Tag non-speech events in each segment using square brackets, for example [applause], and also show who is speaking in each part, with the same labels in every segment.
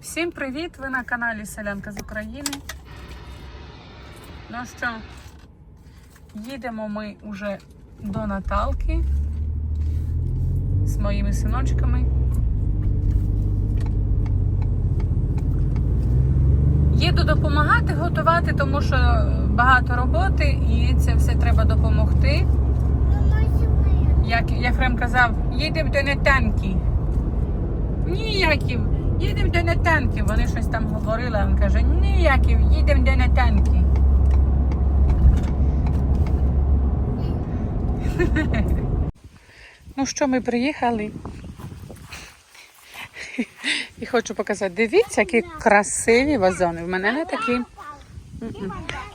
Speaker 1: Всім привіт! Ви на каналі Селянка з України. Ну що, їдемо ми уже до Наталки з моїми синочками. Їду допомагати готувати, тому що багато роботи і це все треба допомогти. Як Єфрем казав, їдемо до Нетанки. Ніяків, їдемо до Нетанки. Вони щось там говорили, а він каже, ніяків, їдемо до Нетанки. [laughs] Ну що, ми приїхали. І хочу показати. Дивіться, які красиві вазони. В мене не такі.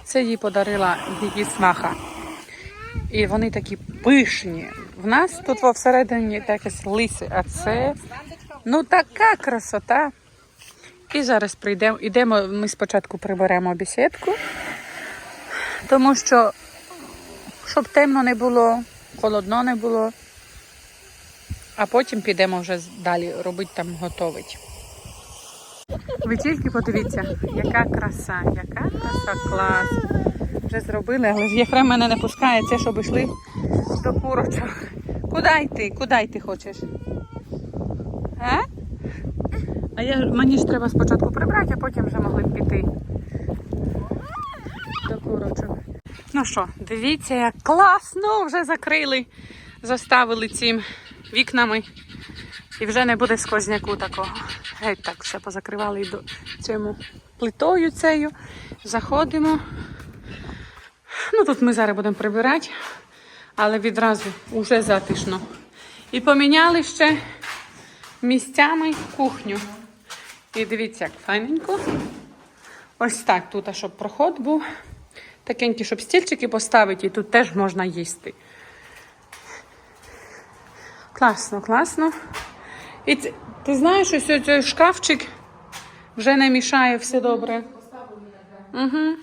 Speaker 1: Це їй подарила її смаха. І вони такі пишні. В нас тут всередині якесь лиси, а це ну така красота. І зараз прийдемо. Ідемо, ми спочатку приберемо бесідку, тому що щоб темно не було, холодно не було, а потім підемо вже далі робити там готовить. Ви тільки подивіться, яка краса, яка краса, клас. Вже зробили, але Єфрем мене не пускає, це щоб йшли до курочок. Куди йти? Куди йти хочеш? А? А я, мені ж треба спочатку прибрати, а потім вже могли б піти до курочок. Ну що, дивіться, як класно вже закрили, заставили цим вікнами. І вже не буде сквозняку такого. Геть так все позакривали до цьому плитою цією. Заходимо. Ну тут ми зараз будемо прибирати, але відразу вже затишно. І поміняли ще місцями кухню. І дивіться, як файненько. Ось так тут, щоб проход був. Такенький, щоб стільчики поставити, і тут теж можна їсти. Класно, класно. І ц- ти знаєш, ось цей шкафчик вже не мішає все добре. Угу.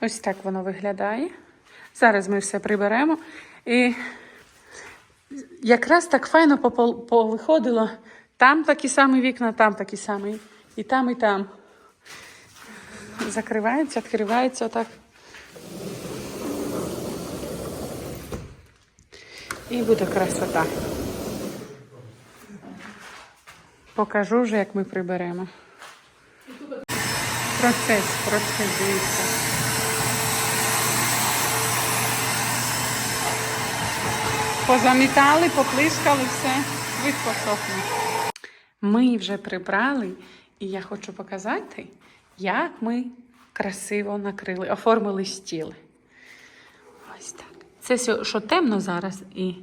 Speaker 1: Ось так воно виглядає. Зараз ми все приберемо. І якраз так файно повиходило. Там такі самі вікна, там такі самі. І там, і там. Закривається, відкривається отак. І буде красота. Покажу вже, як ми приберемо. Процес, процес, дивіться. Позамітали, поплискали, все, швидко сохне. Ми вже прибрали, і я хочу показати, як ми красиво накрили, оформили стіл. Ось так. Це що темно зараз, і...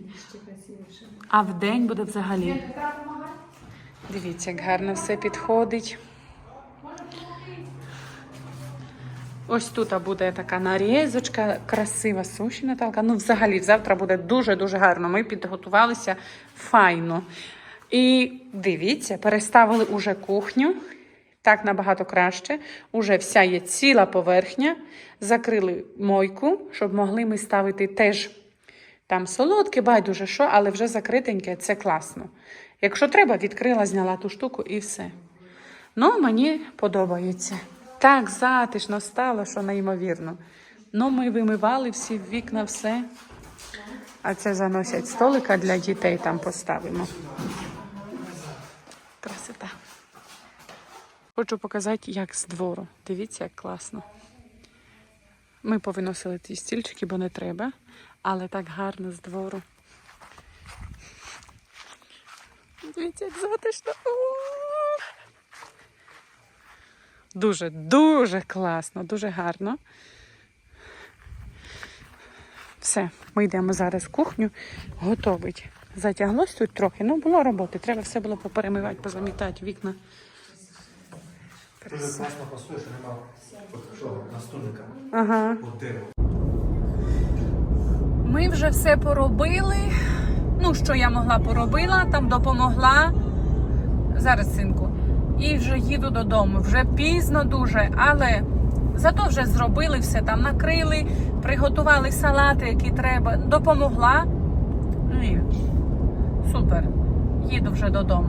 Speaker 1: а вдень буде взагалі. Дивіться, як гарно все підходить. Ось тут буде така нарізочка, красива суші, Наталка. Ну, взагалі, завтра буде дуже-дуже гарно. Ми підготувалися файно. І дивіться, переставили уже кухню. Так набагато краще. Уже вся є ціла поверхня. Закрили мойку, щоб могли ми ставити теж там солодке, байдуже що, але вже закритеньке, це класно. Якщо треба, відкрила, зняла ту штуку і все. Ну, мені подобається. Так затишно стало, що неймовірно. Ну, ми вимивали всі вікна, все. А це заносять столика для дітей, там поставимо. Красота. Хочу показати, як з двору. Дивіться, як класно. Ми повиносили ті стільчики, бо не треба, але так гарно з двору. Дивіться, як затишно. Дуже, дуже класно, дуже гарно. Все, ми йдемо зараз в кухню готовить. Затяглось тут трохи, ну було роботи. Треба все було поперемивати, позамітати вікна.
Speaker 2: Дуже класно пасує, що нема що, настольника.
Speaker 1: Ага. Ми вже все поробили. Ну, що я могла поробила, там допомогла. Зараз, синку. І вже їду додому. Вже пізно дуже, але зато вже зробили все там, накрили, приготували салати, які треба. Допомогла. Ну і супер. їду вже додому.